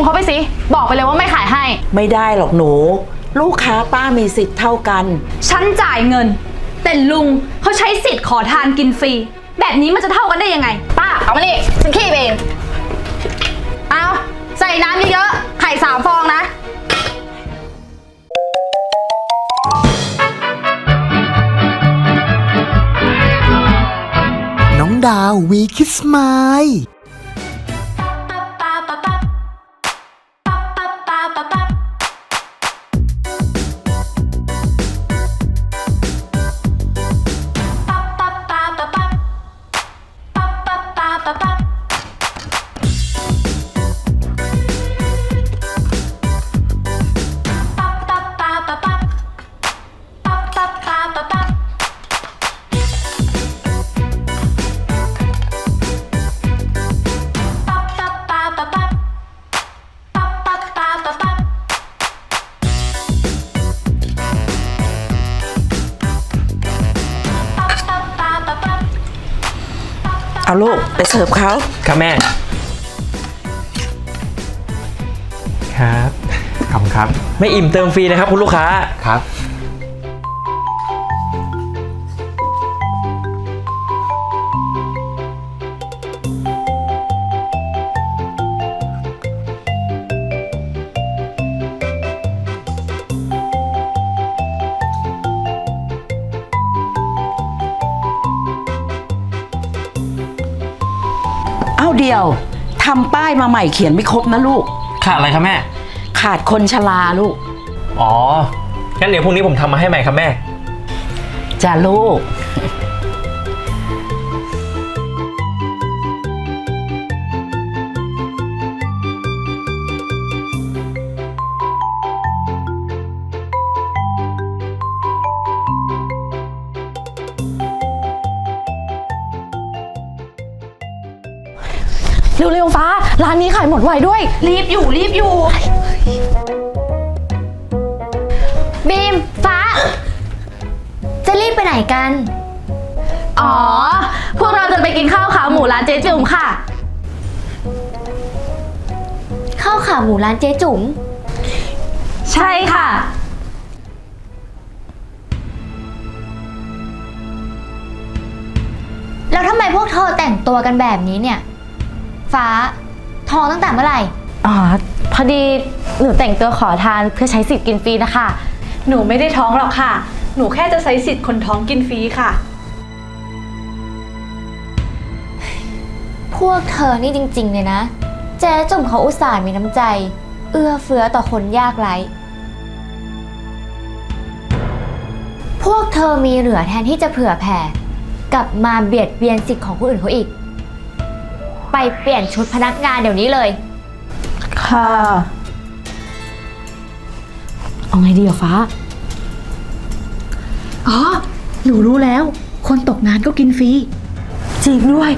งเขาไปสิ บอกไปเลยว่าไม่ขายให้ ไม่ได้หรอกหนู ลูกค้าป้ามีสิทธิ์เท่ากัน ฉันจ่ายเงิน แต่ลุงเขาใช้สิทธิ์ขอทานกินฟรี แบบนี้มันจะเท่ากันได้ยังไง ป้าเอามานี่ฉันขี้เองเอาใส่น้ำเยอะๆไข่สามฟองนะ น้องดาววีคิสไมล์ ลูก ไปเสิร์ฟเขาครับแม่ ครับขอบคุณครับ ไม่อิ่มเติมฟรีนะครับคุณลูกค้า ครับ ดียวทำป้ายมาใหม่เขียนไม่ครบนะลูก ขาดอะไรครับแม่ ขาดคนชราลูก อ๋อ งั้นเดี๋ยวพรุ่งนี้ผมทำมาให้ใหม่ครับแม่ จ้าลูก เร็วๆฟ้า ร้านนี้ขายหมดไวด้วย รีบอยู่รีบอยู่ บีม ฟ้า จะรีบไปไหนกัน อ๋อ พวกเราจะไปกินข้าวขาหมูร้านเจ๊จุ๋มค่ะ ข้าวขาหมูร้านเจ๊จุ๋ม ใช่ค่ะ แล้วทำไมพวกเธอแต่งตัวกันแบบนี้เนี่ย ฟ้าทองตั้งแต่เมื่อไหร่ อ๋อ พอดีหนูแต่งตัวขอทานเพื่อใช้สิทธิ์กินฟรีนะคะ หนูไม่ได้ท้องหรอกค่ะ หนูแค่จะใช้สิทธิ์คนท้องกินฟรีค่ะ พวกเธอนี่จริง ๆ เลยนะ เจ๊จุ๋มเขาอุตส่าห์มีน้ำใจ เอื้อเฟื้อต่อคนยากไร้ พวกเธอมีเหลือแทนที่จะเผื่อแผ่ กลับมาเบียดเบียนสิทธิ์ของคนอื่นเขาอีก ไปเปลี่ยนชุดพนักงานเดี๋ยวนี้เลย ค่ะ เอาไงดีอะฟ้า อ๋อ หนูรู้แล้ว คนตกงานก็กินฟรี จริงด้วย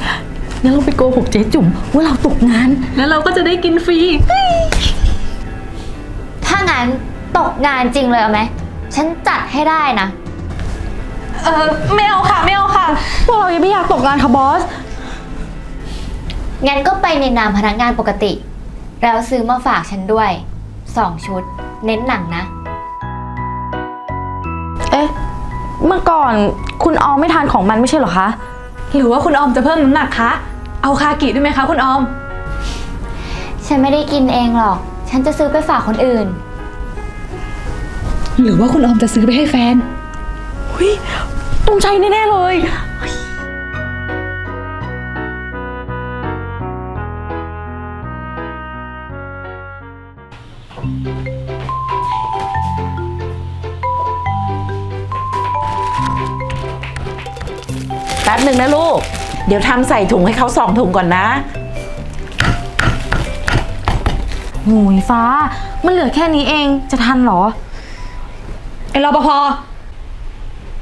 งั้นเราไปโกหกเจ๊จุ๋มว่าเราตกงาน แล้วเราก็จะได้กินฟรี ถ้างั้นตกงานจริงเลยเอาไหม ฉันจัดให้ได้นะ เออไม่เอาค่ะ ไม่เอาค่ะ พวกเรายังไม่อยากตกงานค่ะบอส งั้นก็ไปในนามพนักงานปกติ แล้วซื้อมาฝากฉันด้วยสองชุด เน้นหนังนะ เอ๊ะ เมื่อก่อนคุณออมไม่ทานของมันไม่ใช่เหรอคะ หรือว่าคุณออมจะเพิ่มน้ำหนักคะ เอาคากิด้วยไหมคะคุณออม ฉันไม่ได้กินเองหรอก ฉันจะซื้อไปฝากคนอื่น หรือว่าคุณออมจะซื้อไปให้แฟน ต้องใช้แน่ ๆ เลย แป๊บหนึ่งนะลูก เดี๋ยวทำใส่ถุงให้เขาสองถุงก่อนนะโหยฟ้า มันเหลือแค่นี้เองจะทันเหรอ ไอ้รปภ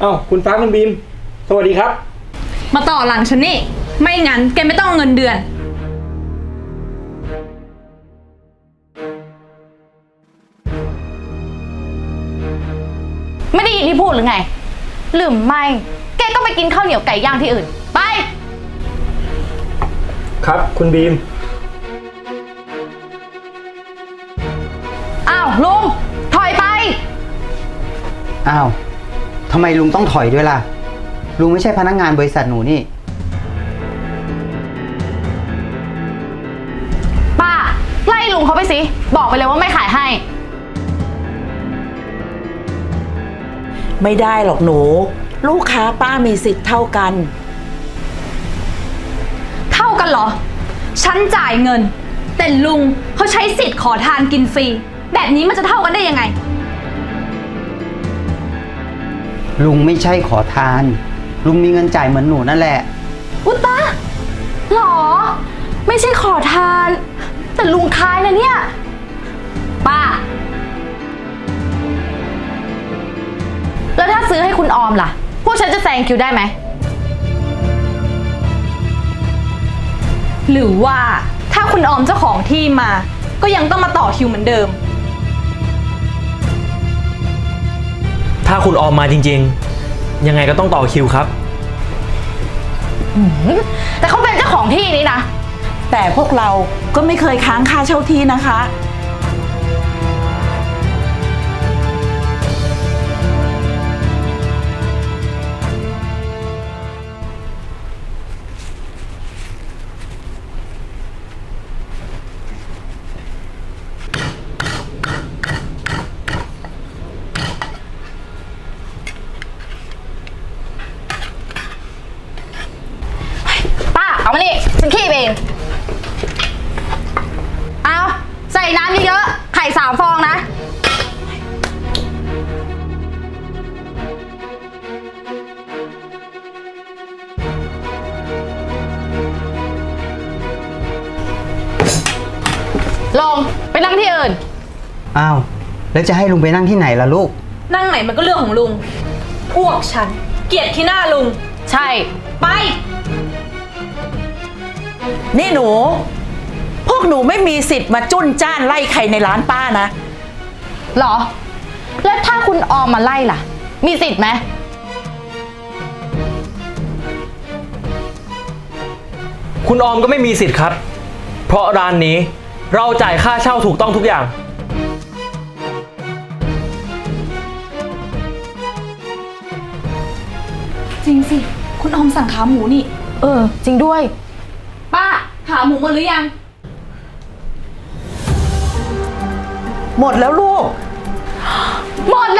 เอ้าคุณฟ้าคุณบีม สวัสดีครับ มาต่อหลังฉันนี่ ไม่งั้นแกไม่ต้องเอาเงินเดือน ไม่ได้ยินที่พูดหรือไง หรือไม่ ต้องไปกินข้าวเหนียวไก่ย่างที่อื่น ไป ครับ คุณบีม อ้าวลุง ถอยไป อ้าวทำไมลุงต้องถอยด้วยล่ะ ลุงไม่ใช่พนักงานบริษัทหนูนี่ ป้า ไล่ลุงเขาไปสิ บอกไปเลยว่าไม่ขายให้ ไม่ได้หรอกหนู ลูกค้าป้ามีสิทธิ์เท่ากัน เท่ากันเหรอ ฉันจ่ายเงิน แต่ลุงเขาใช้สิทธิ์ขอทานกินฟรี แบบนี้มันจะเท่ากันได้ยังไง ลุงไม่ใช่ขอทาน ลุงมีเงินจ่ายเหมือนหนูนั่นแหละ อุยตาหรอ ไม่ใช่ขอทาน แต่ลุงคายนะเนี่ย ป้า แล้วถ้าซื้อให้คุณออมล่ะพวก ฉันจะแซงคิวได้ไหม หรือว่าถ้าคุณออมเจ้าของที่มา ก็ยังต้องมาต่อคิวเหมือนเดิม ถ้าคุณออมมาจริงๆ ยังไงก็ต้องต่อคิวครับ แต่เขาเป็นเจ้าของที่นี้นะ แต่พวกเราก็ไม่เคยค้างค่าเช่าที่นะคะ แล้วจะให้ลุงไปนั่งที่ไหนล่ะลูก นั่งไหนมันก็เรื่องของลุง พวกฉัน เกลียดขี้หน้าลุง ใช่ ไป นี่หนู พวกหนูไม่มีสิทธิ์มาจุ้นจ้านไล่ใครในร้านป้านะ เหรอ แล้วถ้าคุณออมมาไล่ล่ะ มีสิทธิ์ไหมคุณออมก็ไม่มีสิทธิ์ครับ เพราะร้านนี้เราจ่ายค่าเช่าถูกต้องทุกอย่าง ริงสิ คุณออมสั่งขาหมูนี่ เออ จริงด้วย ป้า ขาหมูหมดหรือยัง หมดแล้วลูก หมดแล้ว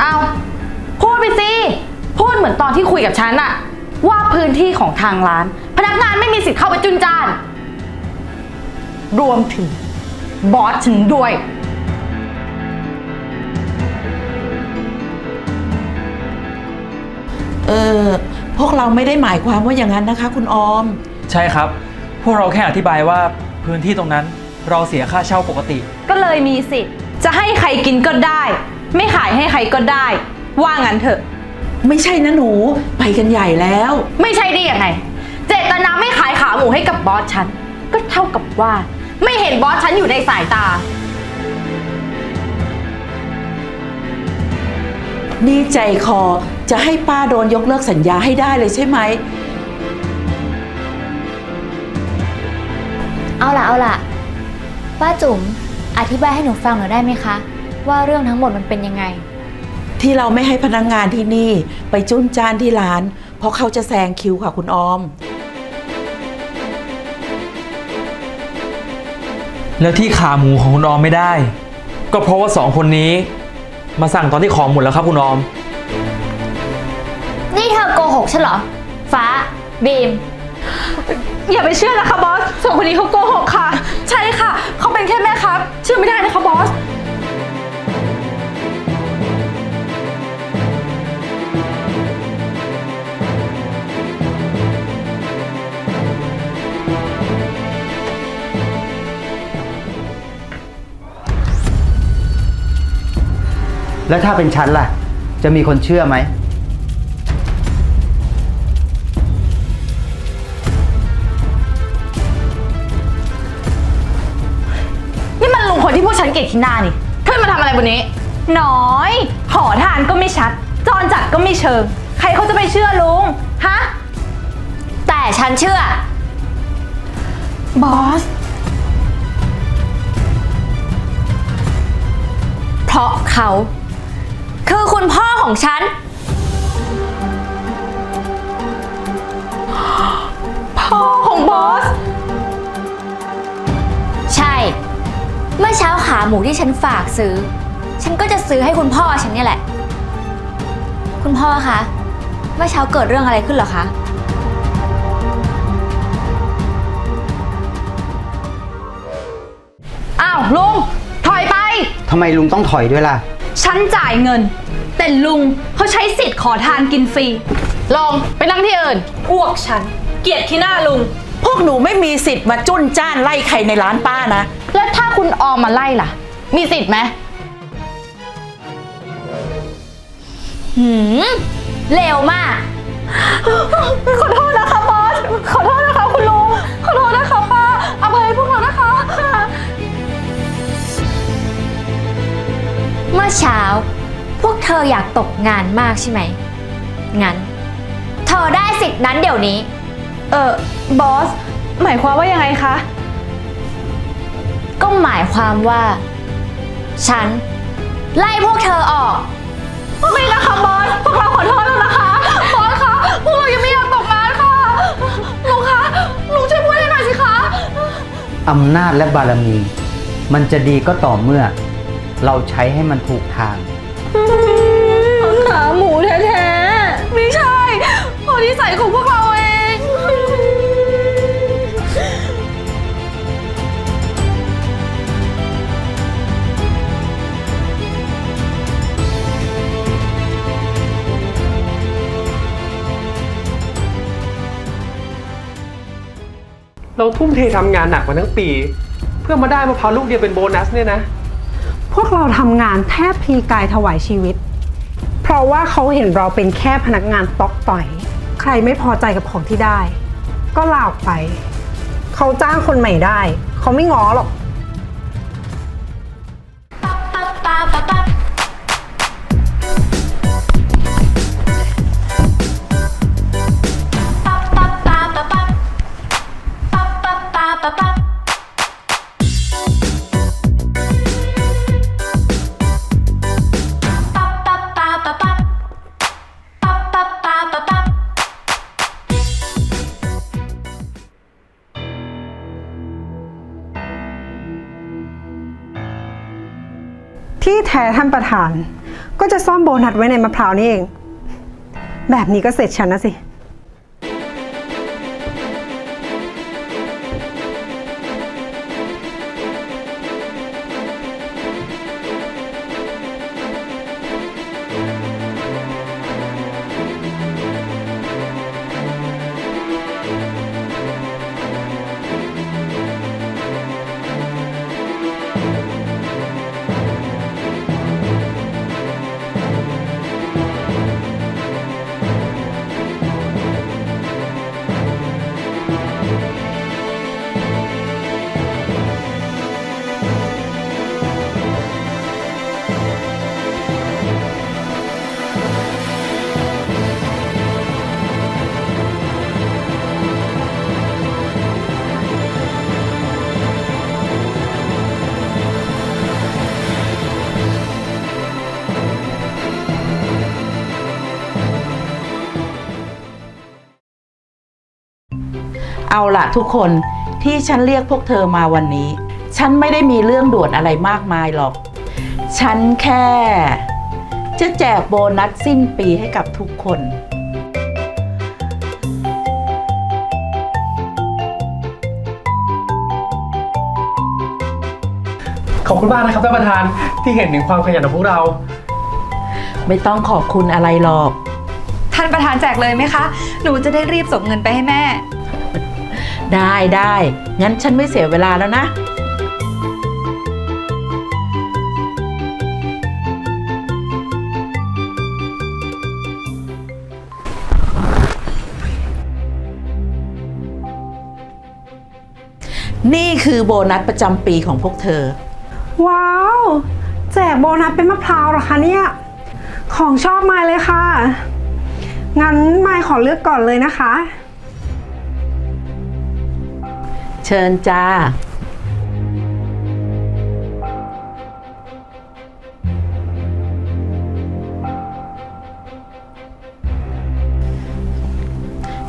เอาพูดไปสิ พูดเหมือนตอนที่คุยกับฉันอะว่าพื้นที่ของทางร้าน พนักงานไม่มีสิทธิ์เข้าไปจุนจาน รวมถึงบอสฉันด้วย เออ พวกเราไม่ได้หมายความว่าอย่างนั้นนะคะ คุณออม ใช่ครับ พวกเราแค่อธิบายว่าพื้นที่ตรงนั้นเราเสียค่าเช่าปกติ ก็เลยมีสิทธิ์จะให้ใครกินก็ได้ ไม่ขายให้ใครก็ได้ ว่างั้นเถอะ ไม่ใช่นะหนู ไปกันใหญ่แล้ว ไม่ใช่ได้ยังไง เจตนาไม่ขายขาหมูให้กับบอสฉัน ก็เท่ากับว่า ไม่เห็นบอสฉันอยู่ในสายตา นี่ใจคอจะให้ป้าโดนยกเลิกสัญญาให้ได้เลยใช่ไหม เอาล่ะเอาล่ะ ป้าจุ๋มอธิบายให้หนูฟังหน่อยได้ไหมคะ ว่าเรื่องทั้งหมดมันเป็นยังไง ที่เราไม่ให้พนักงงานที่นี่ไปจุ้นจ้านที่ร้าน เพราะเขาจะแซงคิวค่ะคุณออม แล้วที่ขาหมูของคุณออมไม่ได้ ก็เพราะว่าสองคนนี้ มาสั่งตอนที่ของหมดแล้วครับคุณออม นี่เธอโกหกฉันเหรอ ฟ้าบีม อย่าไปเชื่อนะคะบอสสองคนนี้เขาโกหกค่ะ แล้วถ้าเป็นฉันล่ะ จะมีคนเชื่อไหม นี่มันลุงคนที่พวกฉันเกลียดที่หน้านี่มาทำอะไรบนนี้ น้อย ขอทานก็ไม่ชัดจรจัดก็ไม่เชิง ใครเขาจะไปเชื่อลุง ฮะ แต่ฉันเชื่อ บอส เพราะเขา คือคุณพ่อของฉัน พ่อของบอส ใช่ เมื่อเช้าขาหมูที่ฉันฝากซื้อ ฉันก็จะซื้อให้คุณพ่อฉันเนี่ยแหละ คุณพ่อคะ เมื่อเช้าเกิดเรื่องอะไรขึ้นเหรอคะ อ้าวลุง ถอยไป ทำไมลุงต้องถอยด้วยล่ะ ฉันจ่ายเงิน แต่ลุงเขาใช้สิทธิ์ขอทานกินฟรีลงไปนั่งที่อื่น พวกฉัน เกลียดที่หน้าลุง พวกหนูไม่มีสิทธิ์มาจุนจ้านไล่ใครในร้านป้านะ แล้วถ้าคุณออมมาไล่ล่ะ มีสิทธิ์ไหมหืมเร็วมาก ขอโทษนะคะบอส ขอโทษนะคะคุณลุง ขอโทษนะคะ เมื่อเช้า พวกเธออยากตกงานมากใช่ไหม งั้น เธอได้สิทธิ์นั้นเดี๋ยวนี้ เออบอส หมายความว่ายังไงคะ ก็หมายความว่า ฉัน ไล่พวกเธอออกไม่นะคะบอส พวกเราขอโทษแล้วนะคะ บอสคะ พวกเรายังไม่อยากตกงานค่ะ ลุงคะ ลุงช่วยพูดให้หน่อยสิคะ อำนาจและบารมี มันจะดีก็ต่อเมื่อ เราใช้ให้มันถูกทาง ขาหมูแท้ๆ ไม่ใช่พอนิสัยของพวกเราเอง เราทุ่มเททำงานหนักมาทั้งปี เพื่อมาได้มะพร้าวลูกเดียวเป็นโบนัสเนี่ยนะพ วกเราทำงานแทบพลีกายถวายชีวิต เพราะว่าเขาเห็นเราเป็นแค่พนักงานตอกต่อย ใครไม่พอใจกับของที่ได้ ก็ลาออกไป เขาจ้างคนใหม่ได้ เขาไม่ง้อหรอก ท่านประธาน ก็จะซ่อมโบนัสไว้ในมะพร้าวนี่เอง แบบนี้ก็เสร็จฉันนะสิ เอาล่ะทุกคนที่ฉันเรียกพวกเธอมาวันนี้ ฉันไม่ได้มีเรื่องด่วนอะไรมากมายหรอก ฉันแค่ จะแจกโบนัสสิ้นปีให้กับทุกคน ขอบคุณมากนะครับท่านประธานที่เห็นถึงความขยันของพวกเรา ไม่ต้องขอบคุณอะไรหรอก ท่านประธานแจกเลยไหมคะ หนูจะได้รีบส่งเงินไปให้แม่ ได้ได้ งั้นฉันไม่เสียเวลาแล้วนะ นี่คือโบนัสประจำปีของพวกเธอ ว้าว แจกโบนัสเป็นมะพร้าวเหรอคะเนี่ย ของชอบมายเลยค่ะ งั้นมายขอเลือกก่อนเลยนะคะ เชิญจ้า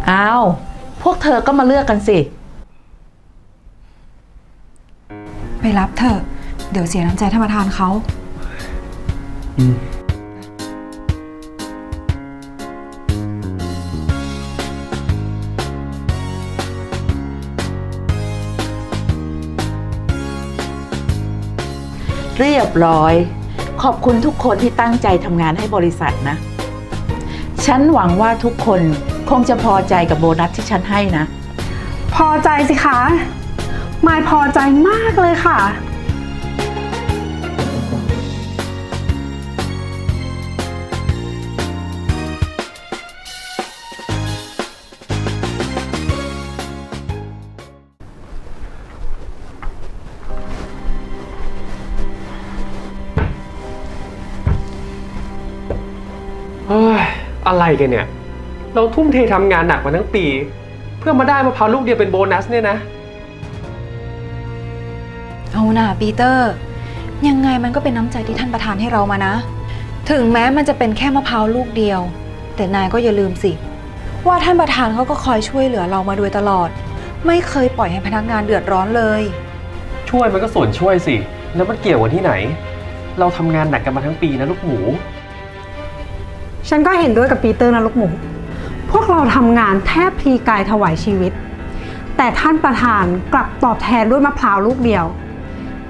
อ้าว พวกเธอก็มาเลือกกันสิ ไปรับเถอะ เดี๋ยวเสียน้ำใจท่านประธานเขา เรียบร้อย ขอบคุณทุกคนที่ตั้งใจทำงานให้บริษัทนะ ฉันหวังว่าทุกคนคงจะพอใจกับโบนัสที่ฉันให้นะ พอใจสิคะ มายพอใจมากเลยค่ะ อะไรกันเนี่ย เราทุ่มเททำงานหนักมาทั้งปี เพื่อมาได้มะพร้าวลูกเดียวเป็นโบนัสเนี่ยนะ เอาน่ะปีเตอร์ ยังไงมันก็เป็นน้ำใจที่ท่านประธานให้เรามานะ ถึงแม้มันจะเป็นแค่มะพร้าวลูกเดียว แต่นายก็อย่าลืมสิ ว่าท่านประธานเขาก็คอยช่วยเหลือเรามาโดยตลอด ไม่เคยปล่อยให้พนักงานเดือดร้อนเลย ช่วยมันก็ส่วนช่วยสิ แล้วมันเกี่ยวกันที่ไหน เราทำงานหนักกันมาทั้งปีนะลูกหมู ฉันก็เห็นด้วยกับปีเตอร์นะลูกหมู พวกเราทำงานแทบพลีกายถวายชีวิต แต่ท่านประธานกลับตอบแทนด้วยมะพร้าวลูกเดียว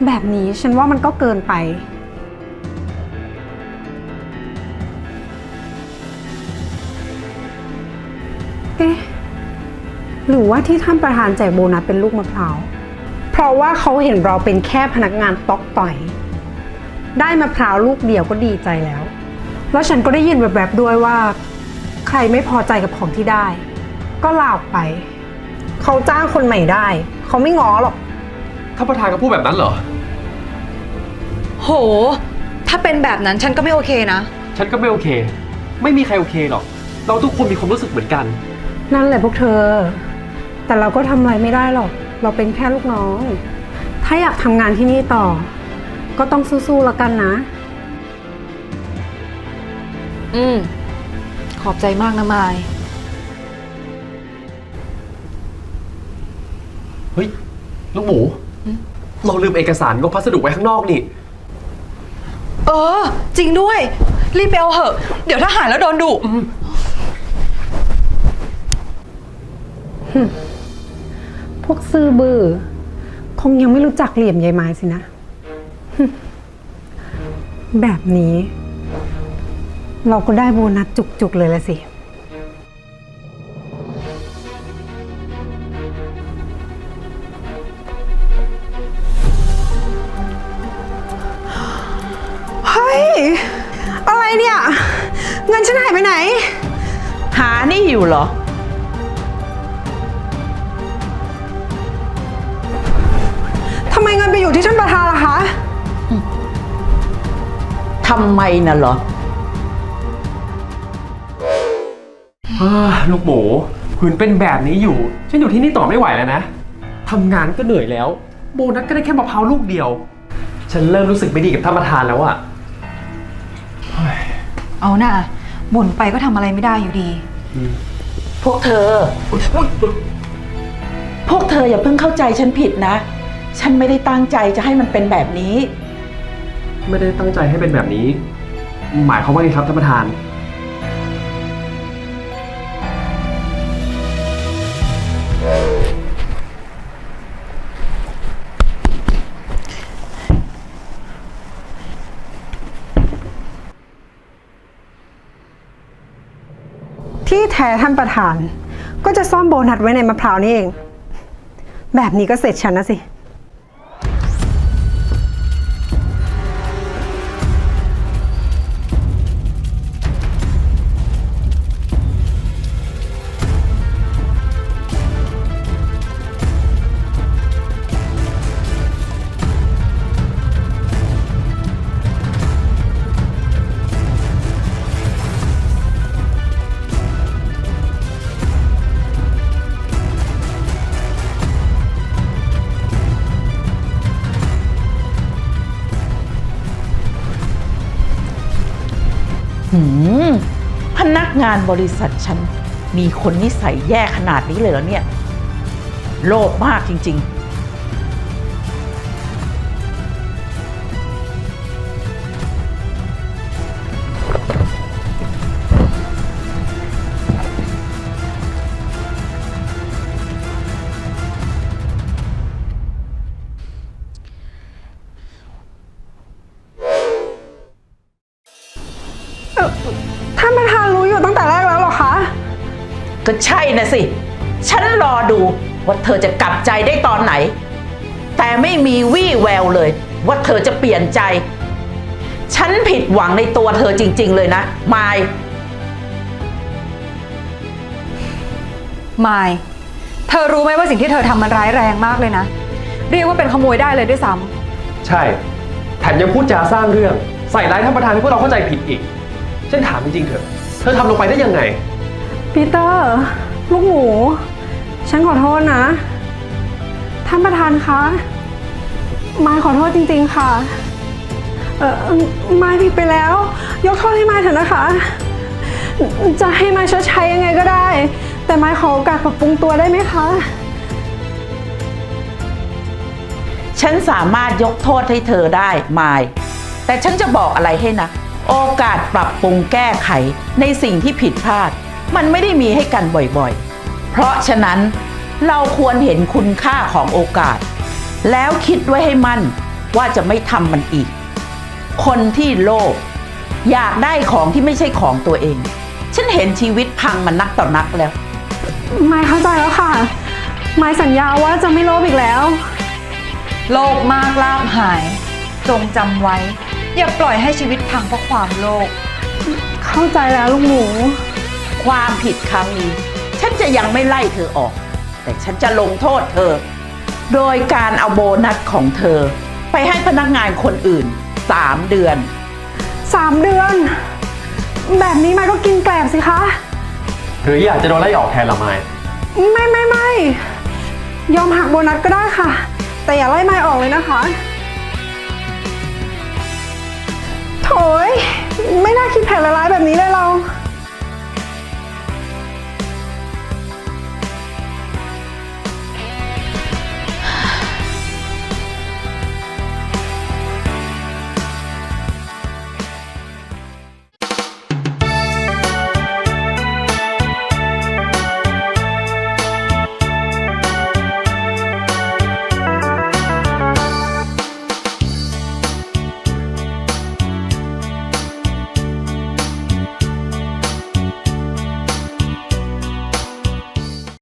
แบบนี้ฉันว่ามันก็เกินไป เอ๊ะ หรือว่าที่ท่านประธานแจกโบนัสเป็นลูกมะพร้าว เพราะว่าเขาเห็นเราเป็นแค่พนักงานตอกต่อย ได้มะพร้าวลูกเดียวก็ดีใจแล้ว แล้วฉันก็ได้ยินแบบๆด้วยว่า ใครไม่พอใจกับของที่ได้ ก็ลาออกไป เขาจ้างคนใหม่ได้ เขาไม่ง้อหรอกถ้านประธานก็พูดแบบนั้นเหรอ โห ถ้าเป็นแบบนั้นฉันก็ไม่โอเคนะ ฉันก็ไม่โอเค ไม่มีใครโอเคหรอก เราทุกคนมีความรู้สึกเหมือนกัน นั่นแหละพวกเธอ แต่เราก็ทำอะไรไม่ได้หรอก เราเป็นแค่ลูกน้อง ถ้าอยากทำงานที่นี่ต่อ ก็ต้องสู้ๆแล้วกันนะ อืม ขอบใจมากนะมาย เฮ้ย ลูกหมู เราลืมเอกสารงบพัสดุไว้ข้างนอกนี่ เออ จริงด้วย รีบไปเอาเหอะ เดี๋ยวถ้าหายแล้วโดนดุพวกซื่อบือ้อคงยังไม่รู้จักเหลี่ยมยายไม้สินะ แบบนี้ เราก็ได้โบนัสจุกๆเลยละสิ เฮ้ย อะไรเนี่ย เงินฉันหายไปไหน หานี่อยู่เหรอ ทำไมเงินไปอยู่ที่ท่านประธานล่ะคะ ทำไมน่ะเหรอ ลูกหมูหืนเป็นแบบนี้อยู่ ฉันอยู่ที่นี่ต่อไม่ไหวแล้วนะทำงานก็เหนื่อยแล้ว โบนัสก็ได้แค่มะพร้าวลูกเดียว ฉันเริ่มรู้สึกไม่ดีกับท่านประธานแล้วอะเอาน่ะบ่นไปก็ทำอะไรไม่ได้อยู่ดี พวกเธอ พวกเธออย่าเพิ่งเข้าใจฉันผิดนะ ฉันไม่ได้ตั้งใจจะให้มันเป็นแบบนี้ ไม่ได้ตั้งใจให้เป็นแบบนี้ หมายความว่าไงครับท่านประธาน ที่แท้ท่านประธาน ก็จะซ่อนโบนัสไว้ในมะพร้าวนี่เอง แบบนี้ก็เสร็จฉันนะสิานบริษัทฉันมีคนนิสัยแย่ขนาดนี้เลยเหรอเนี่ย โลภมากจริง ๆ นะสิ ฉันรอดูว่าเธอจะกลับใจได้ตอนไหน แต่ไม่มีวี่แววเลย ว่าเธอจะเปลี่ยนใจ ฉันผิดหวังในตัวเธอจริง ๆ เลยนะมายมายเธอรู้ไหมว่าสิ่งที่เธอทำมันร้ายแรงมากเลยนะ เรียกว่าเป็นขโมยได้เลยด้วยซ้ำใช่ แถมยังพูดจาสร้างเรื่อง ใส่ร้ายท่านประธานให้พวกเราเข้าใจผิดอีก ฉันถามจริงๆเถอะ เธอทำลงไปได้ยังไงปีเตอร์ ลูกหมู ฉันขอโทษนะ ท่านประธานคะ มายขอโทษจริง ๆ ค่ะ เออมายผิดไปแล้ว ยกโทษให้มายเถอะนะคะ จะให้มายชดใช้ยังไงก็ได้ แต่มายขอโอกาสปรับปรุงตัวได้ไหมคะ ฉันสามารถยกโทษให้เธอได้มาย แต่ฉันจะบอกอะไรให้นะ โอกาสปรับปรุงแก้ไขในสิ่งที่ผิดพลาด มันไม่ได้มีให้กันบ่อยๆ เพราะฉะนั้นเราควรเห็นคุณค่าของโอกาส แล้วคิดไว้ให้มั่นว่าจะไม่ทำมันอีก คนที่โลภอยากได้ของที่ไม่ใช่ของตัวเอง ฉันเห็นชีวิตพังมันนักต่อนักแล้วมายเข้าใจแล้วค่ะมายสัญญาว่าจะไม่โลภอีกแล้ว โลภมากลาบหาย จงจำไว้ อย่าปล่อยให้ชีวิตพังเพราะความโลภเข้าใจแล้วลูกหมู ความผิดครั้งนี้ ฉันจะยังไม่ไล่เธอออก แต่ฉันจะลงโทษเธอ โดยการเอาโบนัสของเธอ ไปให้พนักงานคนอื่น 3 เดือน สามเดือน แบบนี้มายก็กินแกลบสิคะ หรืออยากจะโดนไล่ออกแทนละไมายไม่ไม่ไม่ยอมหักโบนัสก็ได้ค่ะ แต่อย่าไล่มายออกเลยนะคะ โถยไม่น่าคิดแผนร้ายๆแบบนี้เลยเรา